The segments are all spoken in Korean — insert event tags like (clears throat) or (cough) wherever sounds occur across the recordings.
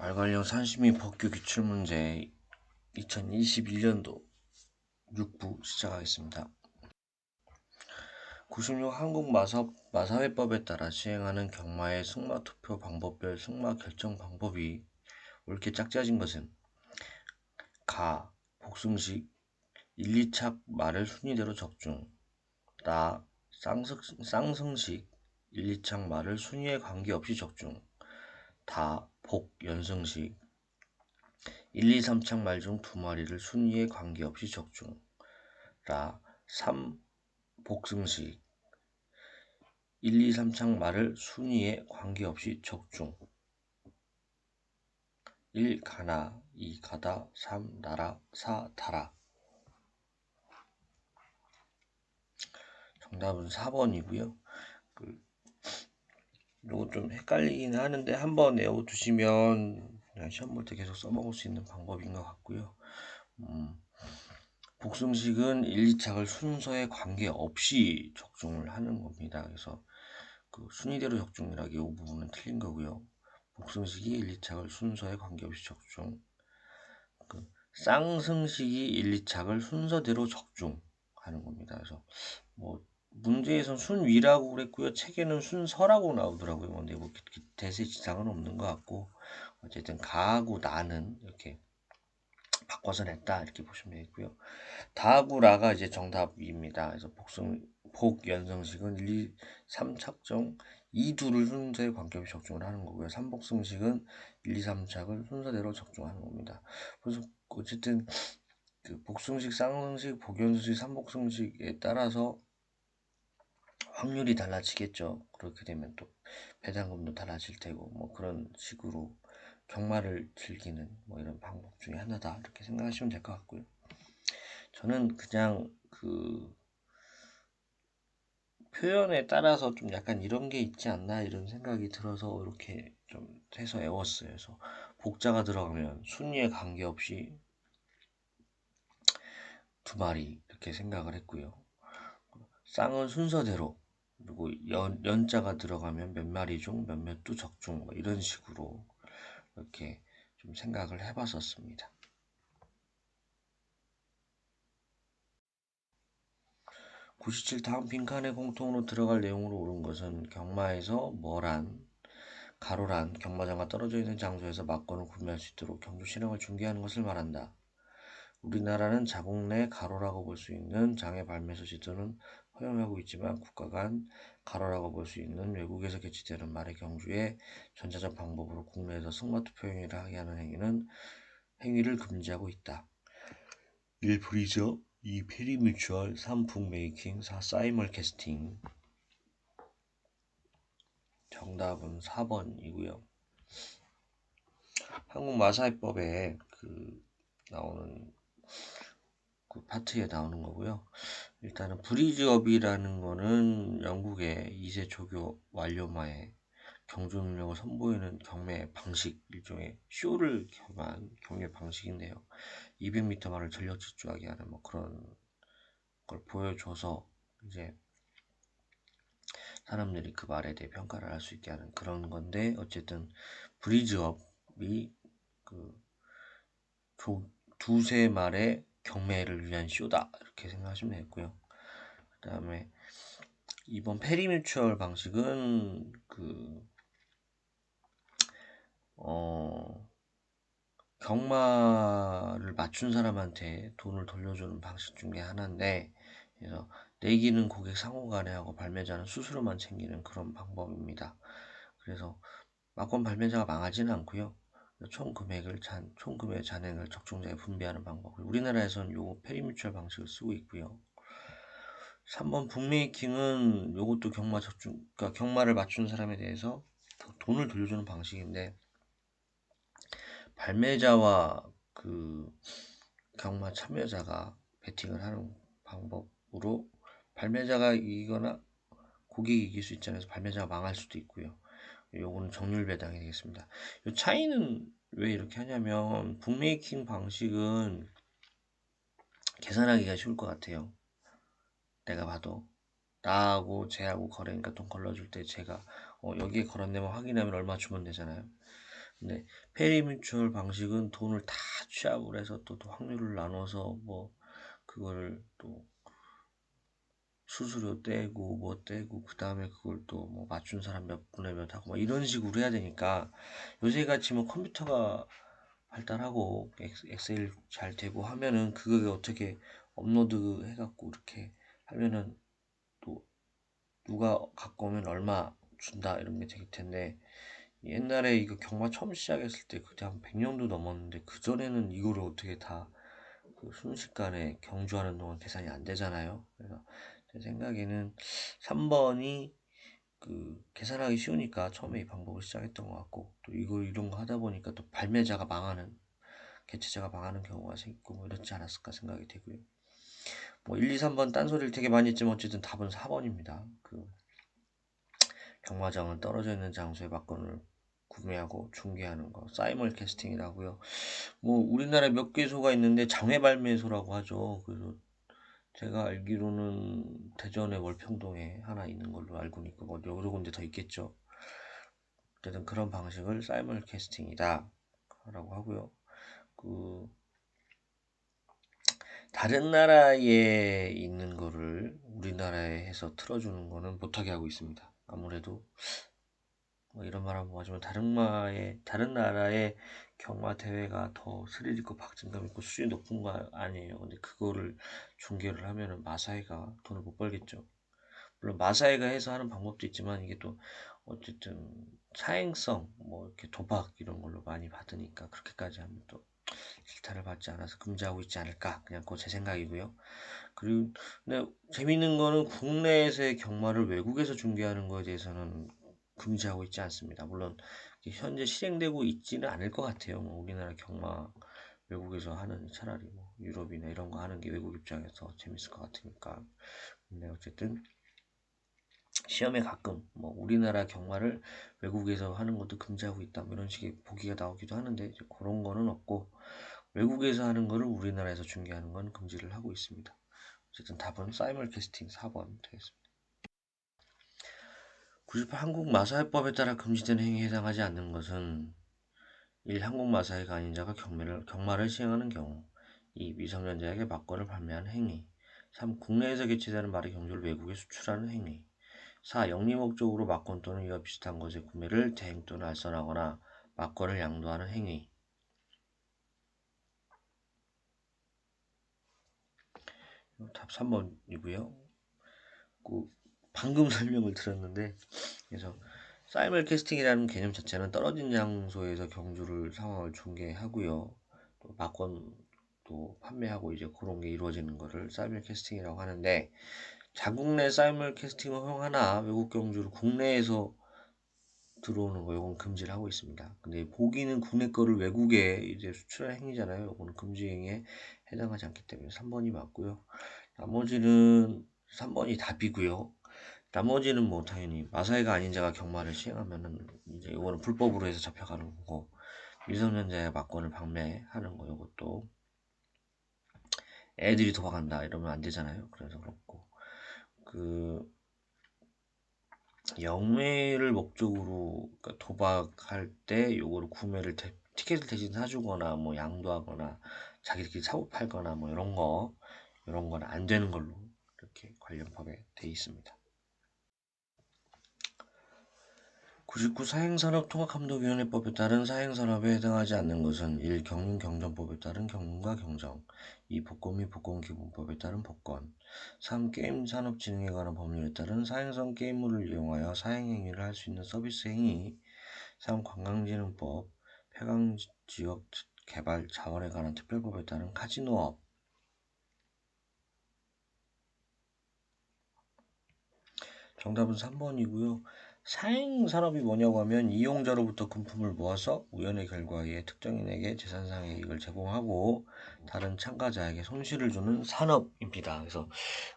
말괄령 산시민 법규 기출 문제 2021년도 6부 시작하겠습니다. 96 한국 마사, 마사회법에 따라 시행하는 경마의 승마 투표 방법별 승마 결정 방법이 옳게 짝지어진 것은 가, 복승식, 1, 2착 말을 순위대로 적중 나, 쌍승, 쌍승식, 1, 2착 말을 순위에 관계없이 적중 다, 복, 연승식 1, 2, 3착 말중 두 마리를 순위에 관계없이 적중 라, 3, 복승식 1, 2, 3착 말을 순위에 관계없이 적중 1. 가나 2. 가다 3. 나라 4. 다라 정답은 4번이고요. 그, 요거 좀 헷갈리긴 하는데 한번 외워두시면 시험 볼 때 계속 써먹을 수 있는 방법인 것 같고요. 음, 복승식은 1, 2착을 순서에 관계없이 적중을 하는 겁니다. 그래서 그 순위대로 적중이라기 이 부분은 틀린 거고요. 복승식이 1, 2착을 순서에 관계없이 적중. 그 쌍승식이 1, 2착을 순서대로 적중하는 겁니다. 그래서 뭐 문제에선 순위라고 그랬고요. 책에는 순서라고 나오더라고요. 근데 뭐 대세 지장은 없는 것 같고 어쨌든 가하고 나는 이렇게 바꿔서 냈다 이렇게 보시면 되고요. 다하고 라가 이제 정답입니다. 그래서 복승 복 연성식은 1, 2, 3착정 이 둘을 순서에 관계없이 적중을 하는 거고요. 삼복승식은 1, 2, 3착을 순서대로 적중하는 겁니다. 그래서 어쨌든 그 복승식, 쌍승식, 복연승식, 삼복승식에 따라서 확률이 달라지겠죠. 그렇게 되면 또 배당금도 달라질 테고 뭐 그런 식으로 경마를 즐기는 뭐 이런 방법 중에 하나다 이렇게 생각하시면 될 것 같고요. 저는 그냥 그 표현에 따라서 좀 약간 이런 게 있지 않나 이런 생각이 들어서 이렇게 좀 해서 외웠어요. 그래서 복자가 들어가면 순위에 관계없이 두 마리 이렇게 생각을 했고요. 쌍은 순서대로 그리고 연, 연자가 들어가면 몇 마리 중 몇몇도 적중 뭐 이런 식으로 이렇게 좀 생각을 해봤었습니다. 97 다음 빈칸에 공통으로 들어갈 내용으로 옳은 것은 경마에서 뭐란 가로란 경마장과 떨어져 있는 장소에서 막권을 구매할 수 있도록 경주 실행을 중개하는 것을 말한다. 우리나라는 자국 내 가로라고 볼 수 있는 장의 발매소 지도는 허용하고 있지만 국가 간 가로라고 볼 수 있는 외국에서 개최되는 말의 경주에 전자적 방법으로 국내에서 승마투표 행위를 하게 하는 행위는 행위를 금지하고 있다. 1. 브리저 2. 페리뮤추얼 3. 북메이킹 4. 사이멀 캐스팅 정답은 4번이고요. 한국 마사이법에 그 나오는 그 파트에 나오는 거고요. 일단은 브리즈업이라는 거는 영국의 2세 조교 완료마에 경주 능력을 선보이는 경매 방식 일종의 쇼를 겸한 경매 방식인데요. 200m 말을 전력 질주하게 하는 뭐 그런 걸 보여줘서 이제 사람들이 그 말에 대해 평가를 할 수 있게 하는 그런 건데 어쨌든 브리즈업이 그 두세 말의 경매를 위한 쇼다 이렇게 생각하시면 되겠고요. 그 다음에 이번 페리뮤추얼 방식은 그 어, 경마를 맞춘 사람한테 돈을 돌려주는 방식 중에 하나인데 그래서 내기는 고객 상호 간에 하고 발매자는 수수료만 챙기는 그런 방법입니다. 그래서 막권 발매자가 망하지는 않고요. 총 금액을 잔, 총 금액 잔액을 적중자에 분배하는 방법. 우리나라에서는 요 페리뮤추얼 방식을 쓰고 있고요. 3번 북메이킹은 요것도 경마 적중, 그러니까 경마를 맞춘 사람에 대해서 돈을 돌려주는 방식인데 발매자와 그 경마 참여자가 베팅을 하는 방법으로 발매자가 이기거나 고객이 이길 수 있잖아요. 발매자가 망할 수도 있고요. 요거는 정률 배당이 되겠습니다. 요 차이는 왜 이렇게 하냐면 북메이킹 방식은 계산하기가 쉬울 것 같아요. 내가 봐도 나하고 쟤하고 거래니까 돈 걸러줄 때 제가 어, 여기에 걸었네면 확인하면 얼마 주면 되잖아요. 근데 페리뮤추얼 방식은 돈을 다 취합을 해서 또, 또 확률을 나눠서 뭐 그거를 또 수수료 떼고 뭐 떼고 그 다음에 그걸 또 뭐 맞춘 사람 몇 분의 몇 하고 뭐 이런 식으로 해야 되니까 요새 같이 뭐 컴퓨터가 발달하고 엑- 엑셀 잘 되고 하면은 그게 어떻게 업로드 해갖고 이렇게 하면은 또 누가 갖고 오면 얼마 준다 이런 게 되길 텐데 옛날에 이거 경마 처음 시작했을 때 그때 한 100년도 넘었는데 그 전에는 이거를 어떻게 다 그 순식간에 경주하는 동안 계산이 안 되잖아요. 그래서 제 생각에는 3번이 그 계산하기 쉬우니까 처음에 이 방법을 시작했던 것 같고 또 이거 이런 거 하다 보니까 또 발매자가 망하는 개체자가 망하는 경우가 생기고 뭐 이렇지 않았을까 생각이 되고요. 뭐 1, 2, 3번 딴소리를 되게 많이 했지만 어쨌든 답은 4번입니다. 그 경마장은 떨어져 있는 장소에 막건을 구매하고 중개하는 거 사이멀 캐스팅이라고요. 뭐 우리나라에 몇 개소가 있는데 장외 발매소라고 하죠. 그래서 제가 알기로는 대전의 월평동에 하나 있는 걸로 알고 있고 뭐 여러 군데 더 있겠죠. 어쨌든 그런 방식을 사이멀 캐스팅이다 라고 하고요. 그 다른 나라에 있는 거를 우리나라에 해서 틀어주는 거는 못하게 하고 있습니다. 아무래도 뭐 이런 말 한번 하지만 다른 나라의 다른 나라의 경마 대회가 더 스릴 있고 박진감 있고 수준이 높은 거 아니에요. 근데 그거를 중계를 하면은 마사이가 돈을 못 벌겠죠. 물론 마사이가 해서 하는 방법도 있지만 이게 또 어쨌든 사행성 뭐 이렇게 도박 이런 걸로 많이 받으니까 그렇게까지 하면 또 실타를 받지 않아서 금지하고 있지 않을까 그냥 그거 제 생각이고요. 그리고 근데 재밌는 거는 국내에서의 경마를 외국에서 중계하는 거에 대해서는 금지하고 있지 않습니다. 물론 현재 실행되고 있지는 않을 것 같아요. 뭐 우리나라 경마 외국에서 하는 차라리 뭐 유럽이나 이런 거 하는 게 외국 입장에서 재밌을 것 같으니까. 근데 어쨌든 시험에 가끔 뭐 우리나라 경마를 외국에서 하는 것도 금지하고 있다 뭐 이런 식의 보기가 나오기도 하는데 이제 그런 거는 없고 외국에서 하는 거를 우리나라에서 중계하는 건 금지를 하고 있습니다. 어쨌든 답은 사이멀 캐스팅 4번 되겠습니다. 98 한국 마사회법에 따라 금지된 행위에 해당하지 않는 것은 1. 한국 마사회가 아닌 자가 경매를, 경마를 시행하는 경우 2. 미성년자에게 막권을 판매하는 행위 3. 국내에서 개최되는 말의 경주를 외국에 수출하는 행위 4. 영리 목적으로 막권 또는 이와 비슷한 것의 구매를 대행 또는 알선하거나 막권을 양도하는 행위 답 3번이고요. 그 방금 (laughs) 설명을 들었는데 그래서 사이멀 캐스팅이라는 개념 자체는 떨어진 장소에서 경주를 상황을 중계하고요. 또 막권도 판매하고 이제 그런 게 이루어지는 거를 사이멀 캐스팅이라고 하는데 자국 내 사이멀 캐스팅을 허용하나 외국 경주를 국내에서 들어오는 거 이건 금지를 하고 있습니다. 근데 보기는 국내 거를 외국에 이제 수출할 행위잖아요. 이거는 금지 행위에 해당하지 않기 때문에 3번이 맞고요. 나머지는 3번이 답이고요. 나머지는 뭐 당연히 마사이가 아닌 자가 경마를 시행하면은 이제 이거는 불법으로 해서 잡혀가는 거고 미성년자의 막권을 방매하는 거 이것도 애들이 도박한다 이러면 안 되잖아요. 그래서 그렇고 그 영매를 목적으로 그러니까 도박할 때 요거를 구매를 대, 티켓을 대신 사주거나 뭐 양도하거나 자기들끼리 사고 팔거나 뭐 이런 거 이런 건 안 되는 걸로 이렇게 관련 법에 돼 있습니다. 99 사행산업통합감독위원회법에 따른 사행산업에 해당하지 않는 것은 1. 경륜경전법에 따른 경륜과 경정 2. 복권 및 복권기본법에 따른 복권 3. 게임산업진흥에 관한 법률에 따른 사행성 게임물을 이용하여 사행행위를 할 수 있는 서비스 행위 3. 관광진흥법 폐광지역 개발 자원에 관한 특별법에 따른 카지노업 정답은 3번이고요. 사행 산업이 뭐냐고 하면 이용자로부터 금품을 모아서 우연의 결과에 특정인에게 재산상의 이익을 제공하고 다른 참가자에게 손실을 주는 산업입니다. 그래서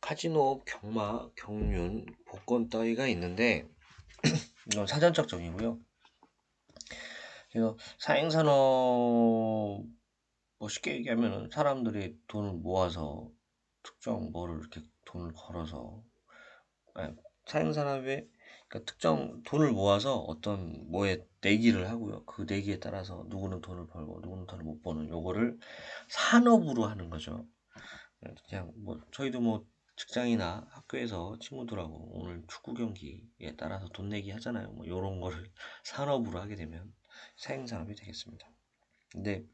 카지노, 경마, 경륜, 복권 따위가 있는데 (clears throat) 이건 사전적 정의고요. 그래서 사행 산업 뭐 쉽게 얘기하면 사람들이 돈을 모아서 특정 뭐를 이렇게 돈을 걸어서 사행 산업에 그러니까 특정 돈을 모아서 어떤 뭐에 내기를 하고요. 그 내기에 따라서 누구는 돈을 벌고 누구는 돈을 못 버는 요거를 산업으로 하는 거죠. 그냥 뭐 저희도 뭐 직장이나 학교에서 친구들하고 오늘 축구 경기에 따라서 돈 내기 하잖아요. 뭐 요런 거를 (laughs) 산업으로 하게 되면 사행산업이 되겠습니다. 근데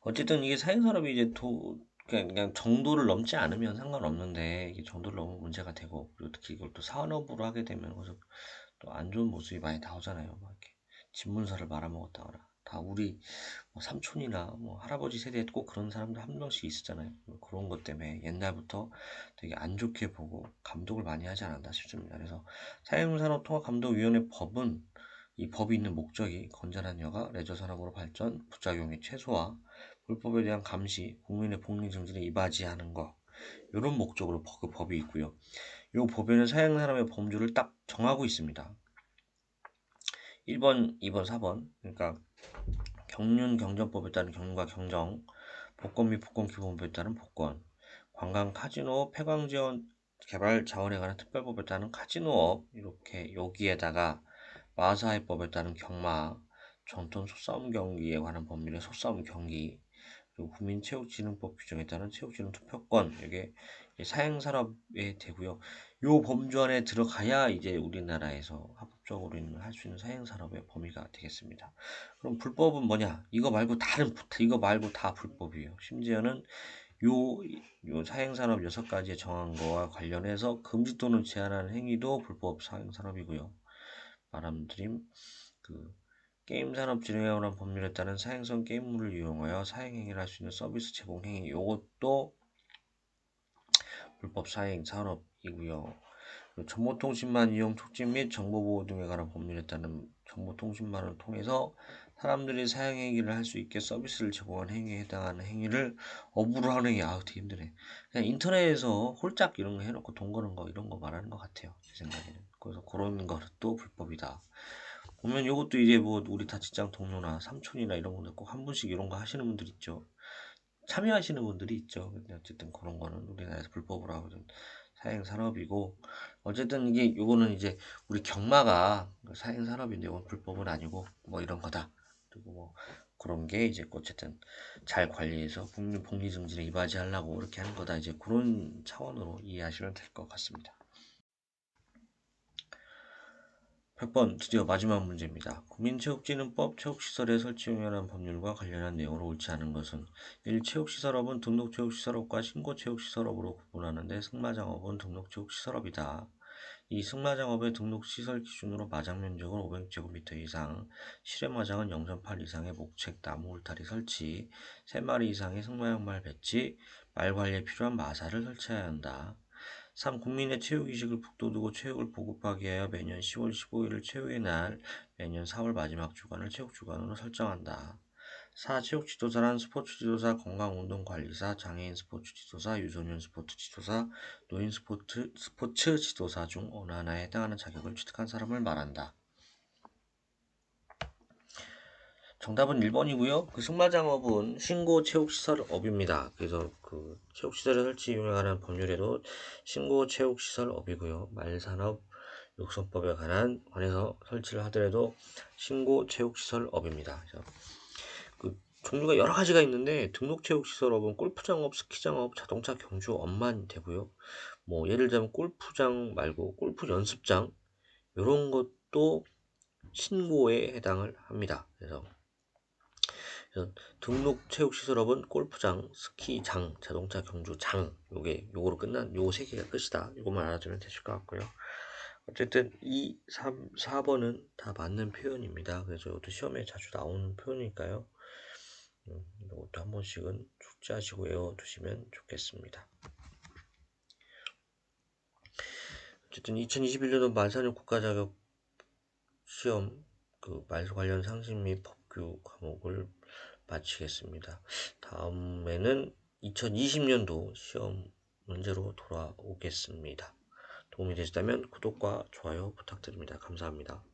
어쨌든 이게 사행산업이 이제 도, 그냥, 정도를 넘지 않으면 상관없는데 이게 정도를 넘으면 문제가 되고 그리고 특히 이걸 또 산업으로 하게 되면 그래서 또 안 좋은 모습이 많이 나오잖아요. 막 이렇게 집문서를 말아먹었다거나 다 우리 뭐 삼촌이나 뭐 할아버지 세대에 꼭 그런 사람들 한 명씩 있었잖아요. 뭐 그런 것 때문에 옛날부터 되게 안 좋게 보고 감독을 많이 하지 않았나 싶습니다. 그래서 사행산업통합감독위원회 법은 이 법이 있는 목적이 건전한 여가 레저 산업으로 발전, 부작용의 최소화, 불법에 대한 감시, 국민의 복리 정진에 이바지하는 것 이런 목적으로 그 법이 있고요. 이 법에는 사행산업의 범주를 딱 정하고 있습니다. 1번, 2번, 4번 그러니까 경륜 경전법에 따른 경륜과 경정, 복권 및 복권 기본법에 따른 복권, 관광 카지노 폐광 지원 개발 자원에 관한 특별법에 따른 카지노업 이렇게 여기에다가 마사회법에 따른 경마, 전통 소싸움 경기에 관한 법률의 소싸움 경기, 국민 체육진흥법 규정에 따른 체육진흥 투표권 이게 사행산업에 되고요. 요 범주 안에 들어가야 이제 우리나라에서 합법적으로 할 수 있는 사행산업의 범위가 되겠습니다. 그럼 불법은 뭐냐? 이거 말고 다른 이거 말고 다 불법이에요. 심지어는 요, 요 사행산업 여섯 가지에 정한 거와 관련해서 금지 또는 제한하는 행위도 불법 사행산업이고요. 말함드림 그 게임 산업 진흥에 관한 법률에 따른 사행성 게임물을 이용하여 사행행위를 할 수 있는 서비스 제공 행위. 이것도 불법 사행 산업이고요. 정보통신망 이용 촉진 및 정보보호 등에 관한 법률에 따른 정보통신망을 통해서 사람들이 사용행위를 할 수 있게 서비스를 제공한 행위에 해당하는 행위를 업으로 하는 행위. 아우 되게 힘드네. 그냥 인터넷에서 홀짝 이런 거 해놓고 돈 거는 거 이런 거 말하는 것 같아요. 제 생각에는. 그래서 그런 것도 불법이다 보면 이것도 이제 뭐 우리 다 직장 동료나 삼촌이나 이런 분들 꼭 한 분씩 이런 거 하시는 분들 있죠. 참여하시는 분들이 있죠. 근데 어쨌든 그런 거는 우리나라에서 불법으로 하고 사행 산업이고 어쨌든 이게 요거는 이제 우리 경마가 사행 산업인데 이건 불법은 아니고 뭐 이런 거다. 그리고 뭐 그런 게 이제 어쨌든 잘 관리해서 국민 복리 증진에 이바지하려고 이렇게 하는 거다. 이제 그런 차원으로 이해하시면 될 것 같습니다. 100번 드디어 마지막 문제입니다. 국민체육진흥법 체육시설의 설치에 관한 법률과 관련한 내용으로 옳지 않은 것은 1. 체육시설업은 등록체육시설업과 신고체육시설업으로 구분하는데 승마장업은 등록체육시설업이다. 2. 승마장업의 등록시설 기준으로 마장 면적은 500제곱미터 이상, 실외마장은 0.8 이상의 목책, 나무 울타리 설치, 3마리 이상의 승마양말 배치, 말 관리에 필요한 마사를 설치해야 한다. 3. 국민의 체육의식을 북돋우고 체육을 보급하기 위하여 매년 10월 15일을 체육의 날, 매년 4월 마지막 주간을 체육주간으로 설정한다. 4. 체육지도사란 스포츠지도사, 건강운동관리사, 장애인 스포츠지도사, 유소년 스포츠지도사, 노인 스포츠, 스포츠지도사 중 어느 하나에 해당하는 자격을 취득한 사람을 말한다. 정답은 1번이고요. 그 승마장업은 신고 체육시설 업입니다. 그래서 그 체육시설의 설치 이용하는 법률에도 신고 체육시설 업이고요. 말산업 육성법에 관한 관해서 설치를 하더라도 신고 체육시설 업입니다. 그래서 그 종류가 여러 가지가 있는데 등록 체육시설업은 골프장업, 스키장업, 자동차 경주 업만 되고요. 뭐 예를 들면 골프장 말고 골프 연습장 이런 것도 신고에 해당을 합니다. 그래서 등록 체육시설업은 골프장, 스키장, 자동차 경주장 요게 요거로 끝난 요 세 개가 끝이다. 요것만 알아두면 되실 것 같고요. 어쨌든 이 3, 4번은 다 맞는 표현입니다. 그래서 이것도 시험에 자주 나오는 표현이니까요. 음, 이것도 한 번씩은 숙지하시고 외워두시면 좋겠습니다. 어쨌든 2021년도 말사년 국가자격 시험 그말 관련 상식 및 법규 과목을 마치겠습니다. 다음에는 2020년도 시험 문제로 돌아오겠습니다. 도움이 되셨다면 구독과 좋아요 부탁드립니다. 감사합니다.